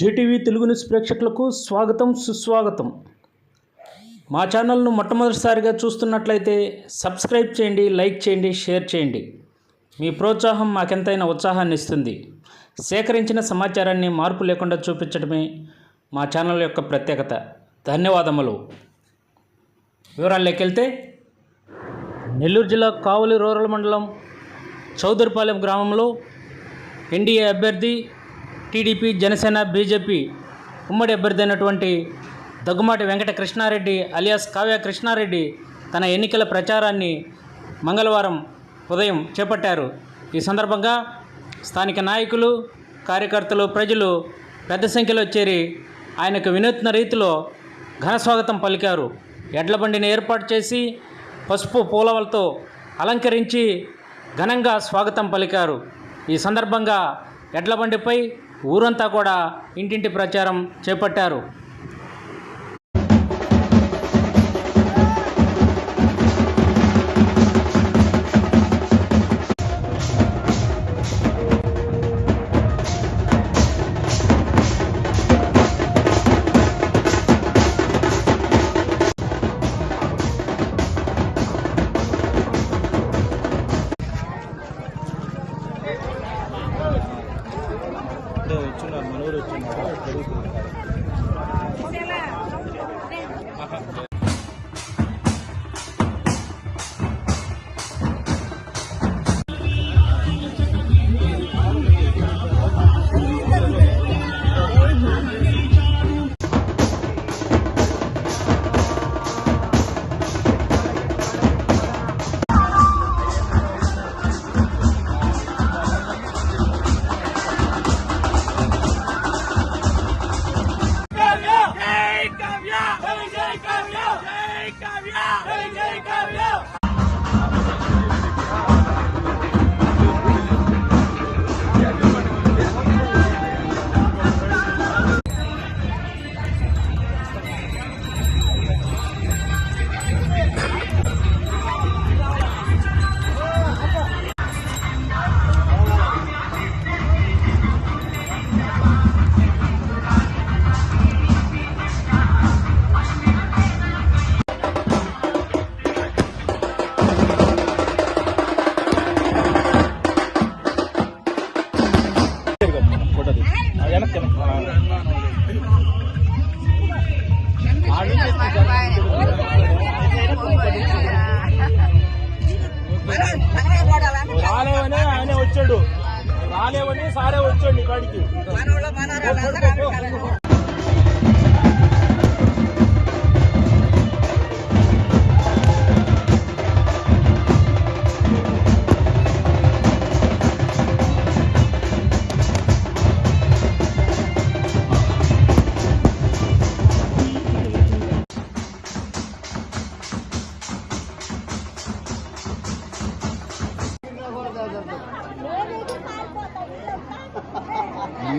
JTV Telugu news ప్రేక్షకులకు స్వాగతం సుస్వాగతం. మా ఛానల్ను మొట్టమొదటిసారిగా చూస్తున్నట్లయితే సబ్స్క్రైబ్ చేయండి లైక్ చేయండి షేర్ చేయండి. మీ ప్రోత్సాహం మాకెంతైనా ఉత్సాహాన్ని ఇస్తుంది. సేకరించిన సమాచారాన్ని మార్పు లేకుండా చూపించడమే మా ఛానల్ యొక్క ప్రత్యేకత. ధన్యవాదములు. వివరాల్లోకెళ్తే నెల్లూరు జిల్లా కావలి రూరల్ మండలం చౌదరిపాలెం గ్రామంలో ఎన్డీఏ అభ్యర్థి టీడీపీ జనసేన బీజేపీ ఉమ్మడి అభ్యర్థి అయినటువంటి దగ్గుమాటి వెంకట కృష్ణారెడ్డి అలియాస్ కావ్య కృష్ణారెడ్డి తన ఎన్నికల ప్రచారాన్ని మంగళవారం ఉదయం చేపట్టారు. ఈ సందర్భంగా స్థానిక నాయకులు కార్యకర్తలు ప్రజలు పెద్ద సంఖ్యలో చేరి ఆయనకు వినూత్న రీతిలో ఘన స్వాగతం పలికారు. ఎడ్ల బండిని ఏర్పాటు చేసి పసుపు పూలవలతో అలంకరించి ఘనంగా స్వాగతం పలికారు. ఈ సందర్భంగా ఎడ్లబండిపై ఊరంతా కూడా ఇంటింటి ప్రచారం చేపట్టారు. రాలేవని సారే వచ్చాడు నీ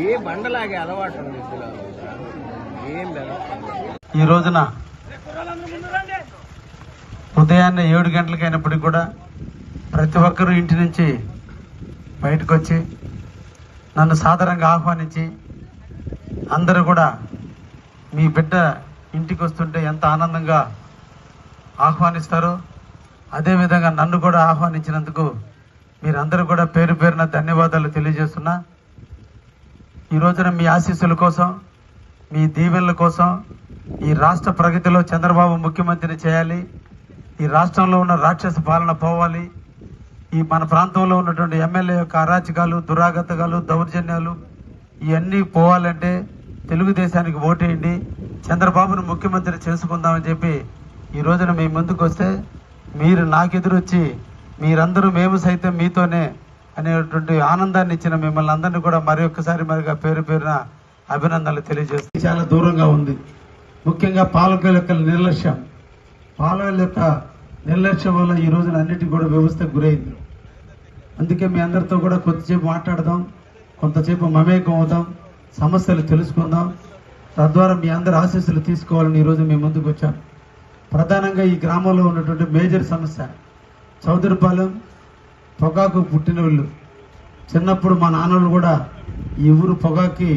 ఏ బండలాగే అలవాటు ఉంది ఏం ఈ రోజున ఉదయాన్నే ఏడు గంటలకైనప్పటికీ కూడా ప్రతి ఒక్కరూ ఇంటి నుంచి బయటకు వచ్చి నన్ను సాధారణంగా ఆహ్వానించి అందరూ కూడా మీ బిడ్డ ఇంటికి వస్తుంటే ఎంత ఆనందంగా ఆహ్వానిస్తారో అదేవిధంగా నన్ను కూడా ఆహ్వానించినందుకు మీరందరూ కూడా పేరు పేరున ధన్యవాదాలు తెలియజేస్తున్నా. ఈ రోజున మీ ఆశీస్సుల కోసం మీ దీవెనల కోసం ఈ రాష్ట్ర ప్రగతిలో చంద్రబాబు ముఖ్యమంత్రిని చేయాలి. ఈ రాష్ట్రంలో ఉన్న రాక్షస పాలన పోవాలి. ఈ మన ప్రాంతంలో ఉన్నటువంటి ఎమ్మెల్యే యొక్క అరాచకాలు దురాగతకాలు దౌర్జన్యాలు ఇవన్నీ పోవాలంటే తెలుగుదేశానికి ఓటేయండి. చంద్రబాబును ముఖ్యమంత్రి చేసుకుందామని చెప్పి ఈ రోజున మీ ముందుకు వస్తే మీరు నాకెదురొచ్చి మీరందరూ మేము సైతం మీతోనే అనేటువంటి ఆనందాన్ని ఇచ్చిన మిమ్మల్ని అందరినీ కూడా మరి ఒక్కసారి మరిగా పేరు పేరున అభినందనలు తెలియజేస్తుంది చాలా దూరంగా ఉంది. ముఖ్యంగా పాలకుల యొక్క నిర్లక్ష్యం. పాలకుల యొక్క నిర్లక్ష్యం వల్ల ఈ రోజున అన్నిటికీ కూడా వ్యవస్థకు గురైంది. అందుకే మీ అందరితో కూడా కొద్దిసేపు మాట్లాడదాం కొంతసేపు మమేకం అవుదాం సమస్యలు తెలుసుకుందాం. తద్వారా మీ అందరి ఆశీస్సులు తీసుకోవాలని ఈరోజు మేము ముందుకు వచ్చాం ప్రధానంగా ఈ గ్రామంలో ఉన్నటువంటి మేజర్ సమస్య చౌదరిపాలెం పొగాకు పుట్టిన వీళ్ళు చిన్నప్పుడు మా నాన్నలు కూడా ఈ ఊరు పొగాకి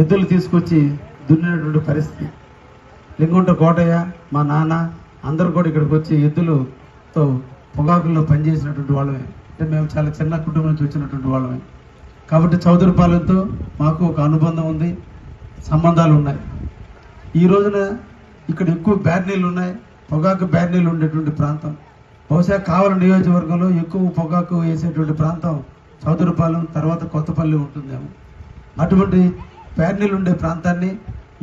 ఎద్దులు తీసుకొచ్చి దున్నినటువంటి పరిస్థితి. లింగుంట కోటయ్య మా నాన్న అందరూ కూడా ఇక్కడికి వచ్చి ఎద్దులతో పొగాకుల్లో పనిచేసినటువంటి వాళ్ళమే. అంటే మేము చాలా చిన్న కుటుంబం నుంచి వచ్చినటువంటి వాళ్ళమే. కాబట్టి చౌదరిపాలెంతో మాకు ఒక అనుబంధం ఉంది సంబంధాలు ఉన్నాయి. ఈ రోజున ఇక్కడ ఎక్కువ బ్యాడ్నీళ్ళు ఉన్నాయి పొగాకు బ్యాడ్నీళ్ళు ఉండేటువంటి ప్రాంతం. బహుశా కావల నియోజకవర్గంలో ఎక్కువ పొగాకు వేసేటువంటి ప్రాంతం చౌదరిపాలెం తర్వాత కొత్తపల్లి ఉంటుందేమో. అటువంటి బ్యార్నీలు ఉండే ప్రాంతాన్ని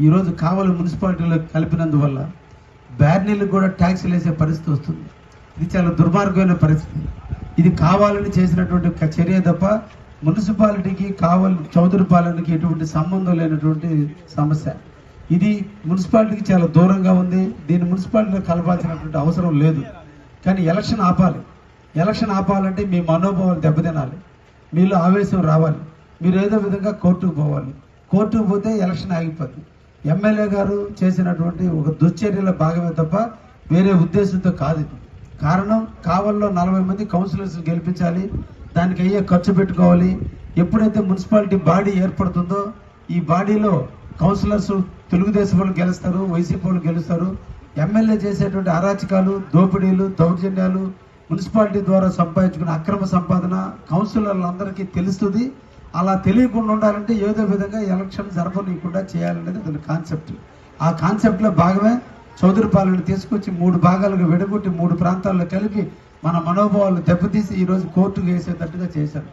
ఈరోజు కావలి మున్సిపాలిటీలో కలిపినందువల్ల బ్యార్నీలకు కూడా ట్యాక్సీలు వేసే పరిస్థితి వస్తుంది. ఇది చాలా దుర్మార్గమైన పరిస్థితి. ఇది కావాలని చేసినటువంటి చర్య తప్ప మున్సిపాలిటీకి కావలి చౌదరిపాలెంకి ఎటువంటి సంబంధం లేనటువంటి సమస్య. ఇది మున్సిపాలిటీకి చాలా దూరంగా ఉంది. దీన్ని మున్సిపాలిటీలో కలపాల్సినటువంటి అవసరం లేదు. కానీ ఎలక్షన్ ఆపాలి. ఎలక్షన్ ఆపాలంటే మీ మనోభావాలు దెబ్బతినాలి. మీలో ఆవేశం రావాలి. మీరు ఏదో విధంగా కోర్టుకు పోవాలి. కోర్టుకు పోతే ఎలక్షన్ ఆగిపోతుంది ఎమ్మెల్యే గారు చేసినటువంటి ఒక దుశ్చర్యలో భాగమే తప్ప వేరే ఉద్దేశంతో కాదు కారణం కావల్లో నలభై మంది కౌన్సిలర్స్ గెలిపించాలి. దానికి అయ్యే ఖర్చు పెట్టుకోవాలి. ఎప్పుడైతే మున్సిపాలిటీ బాడీ ఏర్పడుతుందో ఈ బాడీలో కౌన్సిలర్స్ తెలుగుదేశం వాళ్ళు గెలుస్తారు వైసీపీ వాళ్ళు గెలుస్తారు. ఎమ్మెల్యే చేసేటువంటి అరాచకాలు దోపిడీలు దౌర్జన్యాలు మున్సిపాలిటీ ద్వారా సంపాదించుకున్న అక్రమ సంపాదన కౌన్సిలర్లందరికీ తెలుస్తుంది. అలా తెలియకుండా ఉండాలంటే ఏదో విధంగా ఎలక్షన్ జరపనీయకుండా చేయాలనేది అతని కాన్సెప్ట్. ఆ కాన్సెప్ట్లో భాగమే చౌదరిపాలెని తీసుకొచ్చి మూడు భాగాలుగా విడగొట్టి మూడు ప్రాంతాల్లో కలిపి మన మనోభావాలు దెబ్బతీసి ఈరోజు కోర్టుకు వేసేటట్టుగా చేశారు.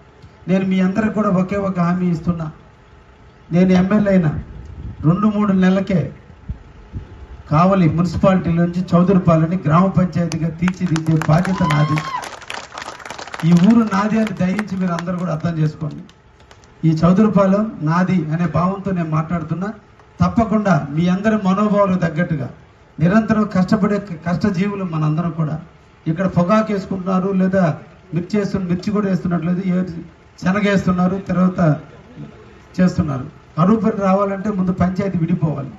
నేను మీ అందరికి కూడా ఒకే ఒక హామీ ఇస్తున్నా. నేను ఎమ్మెల్యే అయినా రెండు మూడు నెలలకే కావలి మున్సిపాలిటీ నుంచి చౌదరిపాలని గ్రామ పంచాయతీగా తీర్చిదిద్దే బాధ్యత నాది. ఈ ఊరు నాది అని దయించి మీరు అందరూ కూడా అర్థం చేసుకోండి. ఈ చౌదరిపాలెం నాది అనే భావంతో నేను మాట్లాడుతున్నా. తప్పకుండా మీ అందరి మనోభావాలకు తగ్గట్టుగా నిరంతరం కష్టపడే కష్టజీవులు మనందరం కూడా. ఇక్కడ పొగాకు వేసుకుంటున్నారు లేదా మిర్చి వేస్తున్న మిర్చి కూడా వేస్తున్నట్లేదు ఏ శనగ వేస్తున్నారు తర్వాత చేస్తున్నారు. కరువు రావాలంటే ముందు పంచాయతీ విడిపోవాలి.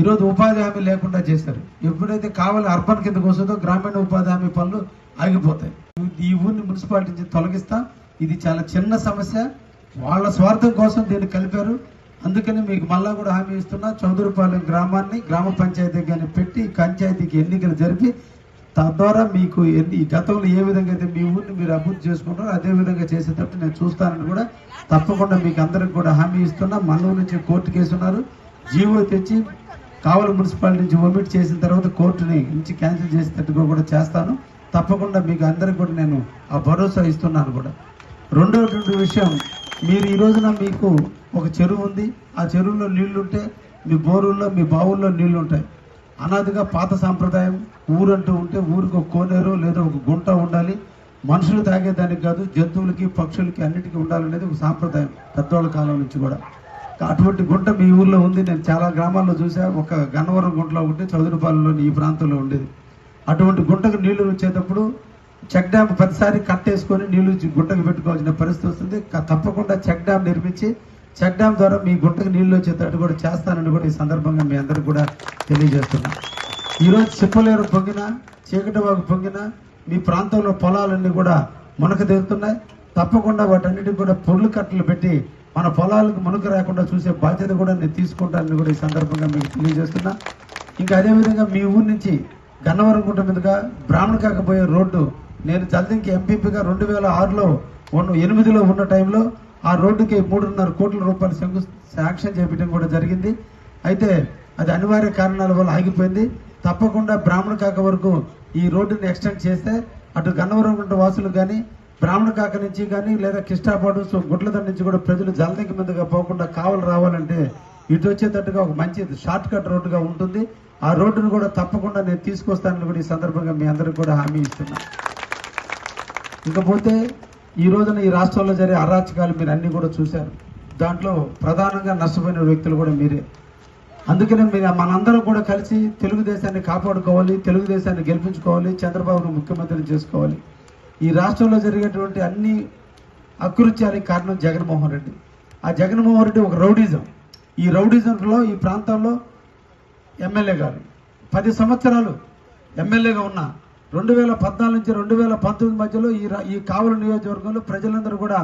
ఈరోజు ఉపాధి హామీ లేకుండా చేశారు. ఎప్పుడైతే కావాలి అర్బన్ కిందకు వస్తుందో గ్రామీణ ఉపాధి హామీ పనులు ఆగిపోతాయి. ఈ ఊరిని మున్సిపాలిటీ నుంచి తొలగిస్తా. ఇది చాలా చిన్న సమస్య. వాళ్ళ స్వార్థం కోసం దీన్ని కలిపారు. అందుకని మీకు మళ్ళా కూడా హామీ ఇస్తున్నా. చౌదరిపాలెం గ్రామాన్ని గ్రామ పంచాయతీ కానీ పెట్టి పంచాయతీకి ఎన్నికలు జరిపి తద్వారా మీకు ఎన్ని గతంలో ఏ విధంగా అయితే మీ ఊరిని మీరు అభివృద్ధి చేసుకుంటారో అదే విధంగా చేసేటట్టు నేను చూస్తానని కూడా తప్పకుండా మీకు అందరికి కూడా హామీ ఇస్తున్నా. మన నుంచి కోర్టు కేసు ఉన్నారు. జీవో తెచ్చి కావలి మున్సిపాలిటీ నుంచి ఒమిట్ చేసిన తర్వాత కోర్టుని నుంచి క్యాన్సిల్ చేసేటట్టుగా కూడా చేస్తాను. తప్పకుండా మీకు అందరికి కూడా నేను ఆ భరోసా ఇస్తున్నాను కూడా. రెండవటువంటి విషయం మీరు ఈ రోజున మీకు ఒక చెరువు ఉంది. ఆ చెరువులో నీళ్ళుంటే మీ బోరుల్లో మీ బావుల్లో నీళ్ళు ఉంటాయి అనాదిగా పాత సాంప్రదాయం ఊరంటూ ఉంటే ఊరికి ఒక కోనేరు లేదా ఒక గుంట ఉండాలి. మనుషులు తాగేదానికి కాదు జంతువులకి పక్షులకి అన్నిటికీ ఉండాలనేది ఒక సాంప్రదాయం పెద్దవాళ్ళ కాలం నుంచి కూడా. అటువంటి గుంట మీ ఊర్లో ఉంది. నేను చాలా గ్రామాల్లో చూసా ఒక గన్నవరం గుంటలో ఉంటే చౌదరిపాలెంలోని ఈ ప్రాంతంలో ఉండేది. అటువంటి గుంటకు నీళ్ళు వచ్చేటప్పుడు చెక్ డ్యామ్ ప్రతిసారి కట్టేసుకొని నీళ్ళు గుంటకు పెట్టుకోవాల్సిన పరిస్థితి వస్తుంది. తప్పకుండా చెక్ డ్యామ్ నిర్మించి చెక్ డ్యామ్ ద్వారా మీ గుంటకు నీళ్ళు వచ్చేటట్టు కూడా చేస్తానని కూడా ఈ సందర్భంగా మీ అందరికి కూడా తెలియజేస్తున్నా. ఈరోజు చిప్పలేరు పొంగిన చీకటివాగు పొంగిన మీ ప్రాంతంలో పొలాలన్నీ కూడా మునక తీరుతున్నాయి. తప్పకుండా వాటన్నిటికి కూడా పొర్లు కట్టలు పెట్టి మన పొలాలకు మునక రాకుండా చూసే బాధ్యత కూడా నేను తీసుకుంటానని కూడా ఈ సందర్భంగా మీకు తెలియజేస్తున్నా. ఇంకా అదేవిధంగా మీ ఊరి నుంచి గన్నవరం గుంట మీదుగా బ్రాహ్మణ కాకపోయే రోడ్డు నేను జల్దింకి ఎంపీపీగా రెండు వేల ఆరులో ఉన్న ఎనిమిదిలో ఉన్న టైంలో ఆ రోడ్డుకి మూడున్నర కోట్ల రూపాయలు శంకు శాంక్షన్ చేపించడం కూడా జరిగింది. అయితే అది అనివార్య కారణాల వల్ల ఆగిపోయింది. తప్పకుండా బ్రాహ్మణ కాక వరకు ఈ రోడ్డుని ఎక్స్టెండ్ చేస్తే అటు గన్నవరం గుంట వాసులు కానీ బ్రాహ్మణ కాక నుంచి కానీ లేదా కిష్టాపాడు సో గుడ్లద నుంచి కూడా ప్రజలు జలదింకి మీదుగా పోకుండా కావలు రావాలంటే ఇటు వచ్చేటట్టుగా ఒక మంచి షార్ట్ కట్ రోడ్డుగా ఉంటుంది. ఆ రోడ్డును కూడా తప్పకుండా నేను తీసుకొస్తానని కూడా ఈ సందర్భంగా మీ అందరికి కూడా హామీ ఇస్తున్నా. ఇకపోతే ఈ రోజున ఈ రాష్ట్రంలో జరిగే అరాచకాలు మీరు అన్ని కూడా చూశారు. దాంట్లో ప్రధానంగా నష్టపోయిన వ్యక్తులు కూడా మీరే. అందుకనే మీరు మనందరం కూడా కలిసి తెలుగుదేశాన్ని కాపాడుకోవాలి తెలుగుదేశాన్ని గెలిపించుకోవాలి చంద్రబాబును ముఖ్యమంత్రిని చేసుకోవాలి. ఈ రాష్ట్రంలో జరిగేటువంటి అన్ని అకృత్యానికి కారణం జగన్మోహన్ రెడ్డి. ఆ జగన్మోహన్ రెడ్డి ఒక రౌడిజం. ఈ రౌడిజంలో ఈ ప్రాంతంలో ఎమ్మెల్యే గారు. పది సంవత్సరాలు ఎమ్మెల్యేగా ఉన్న రెండు వేల పద్నాలుగు నుంచి రెండు వేల పంతొమ్మిది మధ్యలో ఈ ఈ కావలి నియోజకవర్గంలో ప్రజలందరూ కూడా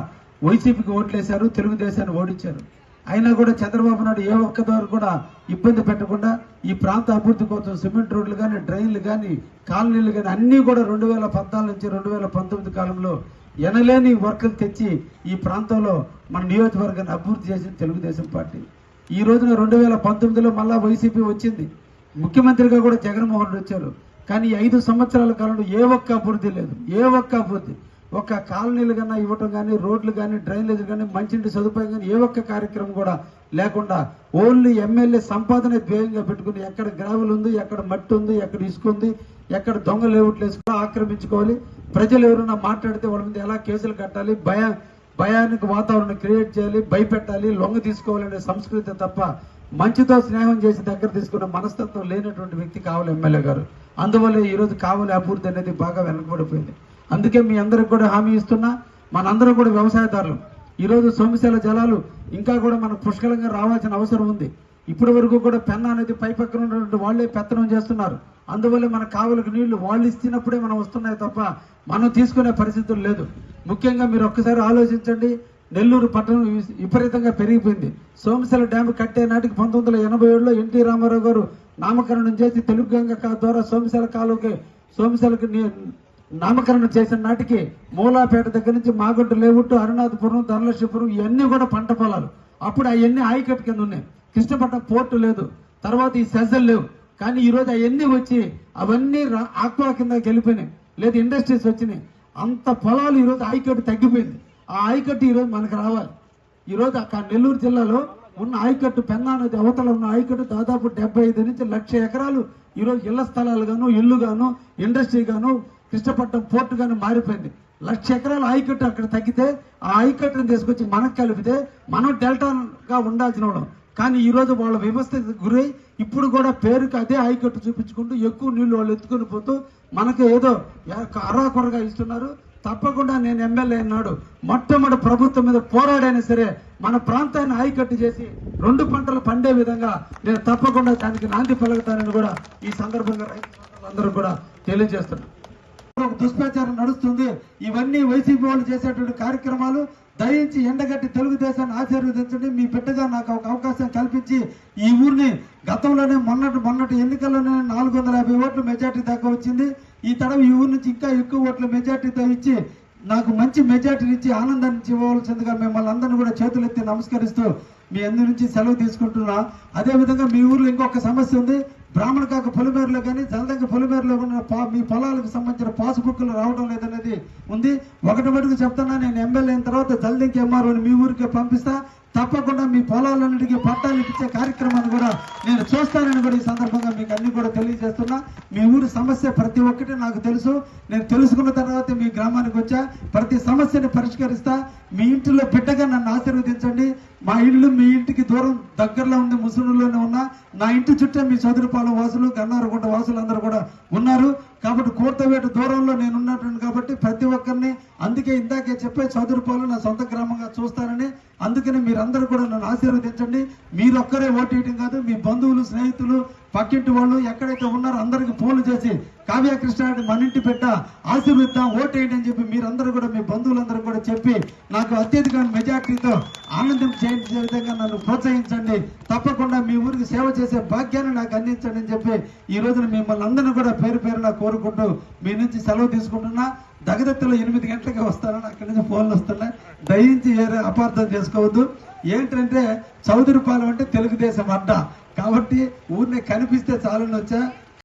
వైసీపీకి ఓట్లేశారు తెలుగుదేశాన్ని ఓడించారు. అయినా కూడా చంద్రబాబు నాయుడు ఏ ఒక్క ద్వారా కూడా ఇబ్బంది పెట్టకుండా ఈ ప్రాంత అభివృద్ధి కోసం సిమెంట్ రోడ్లు కానీ డ్రైన్లు కానీ కాలనీలు కానీ అన్నీ కూడా రెండు వేల పద్నాలుగు నుంచి రెండు వేల పంతొమ్మిది కాలంలో ఎనలేని వర్కులు తెచ్చి ఈ ప్రాంతంలో మన నియోజకవర్గాన్ని అభివృద్ధి చేసింది తెలుగుదేశం పార్టీ. ఈ రోజున రెండు వేల పంతొమ్మిదిలో మళ్ళా వైసీపీ వచ్చింది. ముఖ్యమంత్రిగా కూడా జగన్మోహన్ రెడ్డి వచ్చారు. కానీ ఐదు సంవత్సరాల కాలంలో ఏ ఒక్క అభివృద్ధి లేదు. ఏ ఒక్క అభివృద్ధి. ఒక్క కాలనీలు కన్నా ఇవ్వటం కానీ రోడ్లు కానీ డ్రైనేజీలు కానీ మంచినీటి సదుపాయం కానీ ఏ ఒక్క కార్యక్రమం కూడా లేకుండా ఓన్లీ ఎమ్మెల్యే సంపాదన ధ్యేయంగా పెట్టుకుని ఎక్కడ గ్రావెల్ ఉంది ఎక్కడ మట్టి ఉంది ఎక్కడ ఇసుక ఉంది ఎక్కడ దొంగ లేవుట్లు కూడా ఆక్రమించుకోవాలి. ప్రజలు ఎవరైనా మాట్లాడితే వాళ్ళ మీద ఎలా కేసులు కట్టాలి భయ భయానికి వాతావరణం క్రియేట్ చేయాలి భయపెట్టాలి లొంగ తీసుకోవాలనే సంస్కృతి తప్ప మంచితో స్నేహం చేసి దగ్గర తీసుకున్న మనస్తత్వం లేనటువంటి వ్యక్తి కావాలి ఎమ్మెల్యే గారు. అందువల్ల ఈ రోజు కావాలి అభివృద్ధి అనేది బాగా వెనకబడిపోయింది. అందుకే మీ అందరికి కూడా హామీ ఇస్తున్నా. మనందరం కూడా వ్యవసాయదారులు. ఈరోజు సోమశాల సోమశీల జలాలు ఇంకా కూడా మనకు పుష్కలంగా రావాల్సిన అవసరం ఉంది. ఇప్పటి వరకు కూడా పెన్న అనేది పై పక్కన ఉన్నటువంటి వాళ్ళే పెత్తనం చేస్తున్నారు. అందువల్ల మన కావులకు నీళ్ళు వాళ్ళు ఇస్తున్నప్పుడే మనం వస్తున్నాయి తప్ప మనం తీసుకునే పరిస్థితులు లేదు. ముఖ్యంగా మీరు ఒక్కసారి ఆలోచించండి. నెల్లూరు పట్టణం విపరీతంగా పెరిగిపోయింది. సోమశిల డ్యామ్ కట్టే నాటికి పంతొమ్మిది వందల ఎనభై ఏడులో ఎన్టీ రామారావు గారు నామకరణం చేసి తెలుగు గంగ కా- ద్వారా సోమశిల కాలువకి సోమశిలకి నీ- నామకరణం చేసిన నాటికి మూలాపేట దగ్గర నుంచి మాగుంట లేవుట్టు అరుణాథపురం ధనలక్ష్మీపురం ఇవన్నీ కూడా పంట పొలాలు. అప్పుడు అవన్నీ ఆయకట్టు కింద ఉన్నాయి. కృష్ణపట్నం పోర్టు లేదు. తర్వాత ఈ సెజల్ లేవు. కానీ ఈరోజు అవన్నీ వచ్చి అవన్నీ రా- ఆక్వా కింద వెళ్ళిపోయినాయి లేదు ఇండస్ట్రీస్ వచ్చినాయి. అంత పొలాలు ఈ రోజు ఆయకట్టు తగ్గిపోయింది. ఆ ఆయకట్టు ఈ రోజు మనకు రావాలి. ఈ రోజు అక్కడ నెల్లూరు జిల్లాలో ఉన్న ఆయకట్టు పెన్నా నది అవతల ఉన్న ఆయకట్టు దాదాపు డెబ్బై ఐదు నుంచి లక్ష ఎకరాలు ఈరోజు ఇళ్ళ స్థలాలు గాను ఇల్లు గాను ఇండస్ట్రీ గాను కృష్ణపట్నం పోర్టు మారిపోయింది. లక్ష ఎకరాల ఆయకట్టు అక్కడ తగ్గితే ఆ ఆయకట్టును తీసుకొచ్చి మనకు కలిపితే మనం డెల్టాగా ఉండాల్సిన వాళ్ళం. కానీ ఈరోజు వాళ్ళ వ్యవస్థకు గురై ఇప్పుడు కూడా పేరుకి అదే ఆయకట్టు చూపించుకుంటూ ఎక్కువ నీళ్ళు వాళ్ళు ఎత్తుకొని పోతూ మనకు ఏదో అరాకొరగా ఇస్తున్నారు. తప్పకుండా నేను ఎమ్మెల్యే అన్నాడు. మొట్టమొదటి ప్రభుత్వం మీద పోరాడైనా సరే మన ప్రాంతాన్ని ఆయకట్టు చేసి రెండు పంటలు పండే విధంగా నేను తప్పకుండా దానికి నాంది పలుకుతానని కూడా ఈ సందర్భంగా రైతు సోదరులందరూ కూడా తెలియజేస్తున్నాను ప్రభుత్వం దుష్ప్రచారం నడుస్తుంది. ఇవన్నీ వైసీపీ వాళ్ళు చేసేటువంటి కార్యక్రమాలు దయించి ఎండగట్టి తెలుగుదేశాన్ని ఆశీర్వదించండి. మీ బిడ్డగా నాకు ఒక అవకాశం కల్పించి ఈ ఊరిని గతంలోనే మొన్నటి మొన్నటి ఎన్నికల్లోనే నాలుగు వందల యాభై ఓట్ల మెజార్టీ దాకా వచ్చింది. ఈ తడవ ఈ ఊరి నుంచి ఇంకా ఎక్కువ ఓట్ల మెజార్టీతో ఇచ్చి నాకు మంచి మెజార్టీని ఇచ్చి ఆనందాన్ని ఇవ్వవలసిందిగా మిమ్మల్ని అందరినీ కూడా చేతులెత్తి నమస్కరిస్తూ మీ అందరి నుంచి సెలవు తీసుకుంటున్నా. అదే విధంగా మీ ఊర్లో ఇంకొక సమస్య ఉంది. బ్రాహ్మణ కాక పొలిమేరలో కానీ జలదంక పొలిమేరలో ఉన్న పా- మీ పొలాలకు సంబంధించిన పాస్బుక్లు రావడం లేదనేది ఉంది. ఒకటి మటుకు చెప్తున్నా నేను ఎమ్మెల్యే అయిన తర్వాత జలదంకి ఎంఆర్ఓని మీ ఊరికే పంపిస్తా. తప్పకుండా మీ పొలాలన్నిటికీ పట్టాలు ఇచ్చే కార్యక్రమాన్ని కూడా నేను చూస్తానని కూడా ఈ సందర్భంగా మీకు అన్ని కూడా తెలియజేస్తున్నా. మీ ఊరి సమస్య ప్రతి ఒక్కటి నాకు తెలుసు. నేను తెలుసుకున్న తర్వాత మీ గ్రామానికి వచ్చా. ప్రతి సమస్యని పరిష్కరిస్తా. మీ ఇంటిలో బిడ్డగా నన్ను ఆశీర్వదించండి. మా ఇల్లు మీ ఇంటికి దూరం దగ్గరలో ఉంది ముసలిలోనే ఉన్నా. నా ఇంటి చుట్టే మీ చదురుపాలెం వాసులు గన్నారగుంట వాసులు అందరూ కూడా ఉన్నారు. కాబట్టి కూర్తవేట దూరంలో నేను ఉన్నటువంటి కాబట్టి ప్రతి ఒక్కరిని అందుకే ఇందాకే చెప్పే చదురుపాలు నా సొంత గ్రామంగా చూస్తానని అందుకని మీరందరూ కూడా నన్ను ఆశీర్వదించండి. మీరొక్కరే ఓటేయటం కాదు మీ బంధువులు స్నేహితులు పక్కింటి వాళ్ళు ఎక్కడైతే ఉన్నారో అందరికి ఫోన్లు చేసి కావ్య కృష్ణారెడ్డి మన ఇంటి పెట్ట ఆశీర్వదిద్దాం ఓటేయండి అని చెప్పి మీరందరూ కూడా మీ బంధువులందరూ కూడా చెప్పి నాకు అత్యధిక మెజార్టీతో ఆనందం చేయించే విధంగా నన్ను ప్రోత్సహించండి. తప్పకుండా మీ ఊరికి సేవ చేసే భాగ్యాన్ని నాకు అందించండి అని చెప్పి ఈ రోజున మిమ్మల్ని అందరినీ కూడా పేరు పేరున కోరుకుంటూ మీ నుంచి సెలవు తీసుకుంటున్నా. దగదత్తులో ఎనిమిది గంటలకి వస్తానని అక్కడి నుంచి ఫోన్లు వస్తున్నాయి. దయించి వేరే అపార్థం చేసుకోవద్దు. ఏంటంటే చౌదరిపాలెం అంటే తెలుగుదేశం అడ్డ. కాబట్టి ఊరిని కనిపిస్తే చాలని వచ్చా.